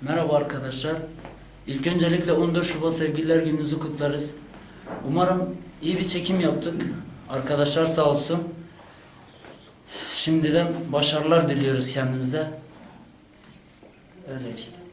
Merhaba arkadaşlar. İlk öncelikle 14 Şubat Sevgililer Gününüzü kutlarız. Umarım iyi bir çekim yaptık. Arkadaşlar sağ olsun. Şimdiden başarılar diliyoruz kendimize. Öyle işte.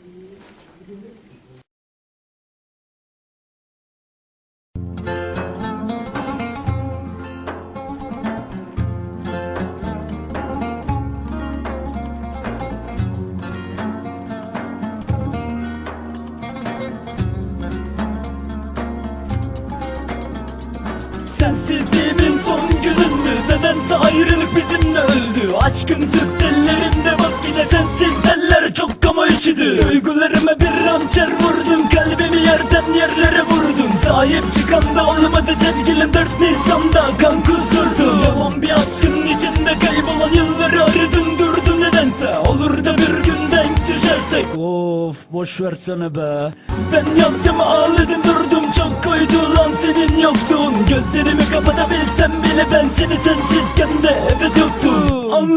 Aşkım Türk dillerinde bak yine sensiz eller çok ama üşüdü. Duygularıma bir hançer vurdun Kalbimi yerden yerlere vurdun Sahip çıkan da olmadı sevgilim. 4 Nisan'da kan kuzdurdu. Yalan bir aşkın içinde kaybolan yılları aradın durdum nedense. Olur da bir gün denk düşersek. Of boş versene be. Ben yazdım ağladım durdum. Çok koydu lan senin yoktuğun Gözlerimi kapatabilsem bile ben seni sensizken de evet yoktum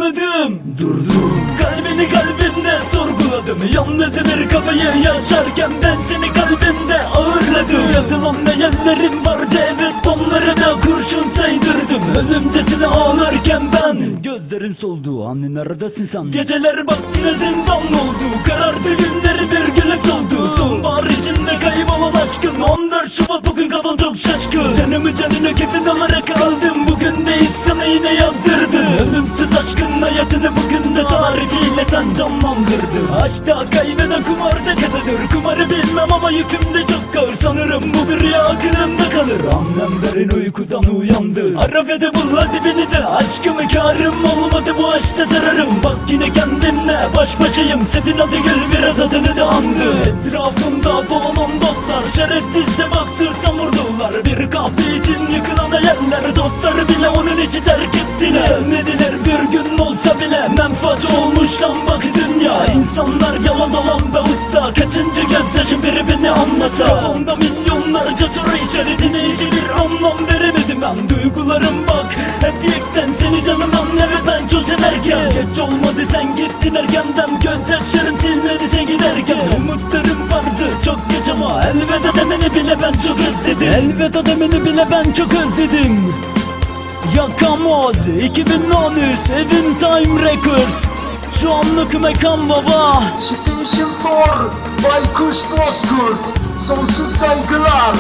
Anladım durdum. Kalbini kalbimde sorguladım. Yalnız bir kafayı yaşarken ben seni kalbimde ağırladım. Yazılan hayallerim vardı evet onları da kurşun saydırdım. Ölümcesine ağlarken ben Gözlerim soldu. Anne neredesin sen Geceler bak yine zindan oldu. Karardı günleri bir gülüp soldu. Sonbahar içinde kaybolan aşkın 14 Şubat bugün kafam çok şaşkın. Canımı canına kefil alarak aldım yazdırdım Ölümsüz aşkın hayatını bugün de tarifiyle sen canlandırdın. Aşkta kaybeden kumarda kazadır Kumarı bilmem ama yüküm de çok ağır. Sanırım bu bir rüya aklımda kalır. Annem derin uykudan uyandı. Arafede bul hadi beni de Aşkımı karım olmadı. Bu aşkta zararım Bak yine kendimle baş başayım. Senin adı gül biraz adını da andı. Etrafımda dolanan dostlar Şerefsizce bak sırttan vurdular. Bir kahve için yıkılan hayaller Dostları bile onun için terk ettiler. Sevmediler bir gün olsa bile Menfaat olmuş lan bak dünya. İnsanlar yalan dolan be usta Kaçıncı gözyaşım biri beni anlasa? Kafamda milyonlarca soru işaretine hiç bir anlam veremedim ben. Duygularım bak hep yekten seni canım anne ve ben çözüm erken Geç olmadı sen gittin erkenden. Gözyaşlarım silmedi sen giderken. Umutlarım Demeni bile ben çok özledim. Elveda demeni bile ben çok özledim. Yakamoz 2013 Evin Time Records. Şu anlık mekan baba. Station for Baykuş Bozkurt. Sonsuz saygılar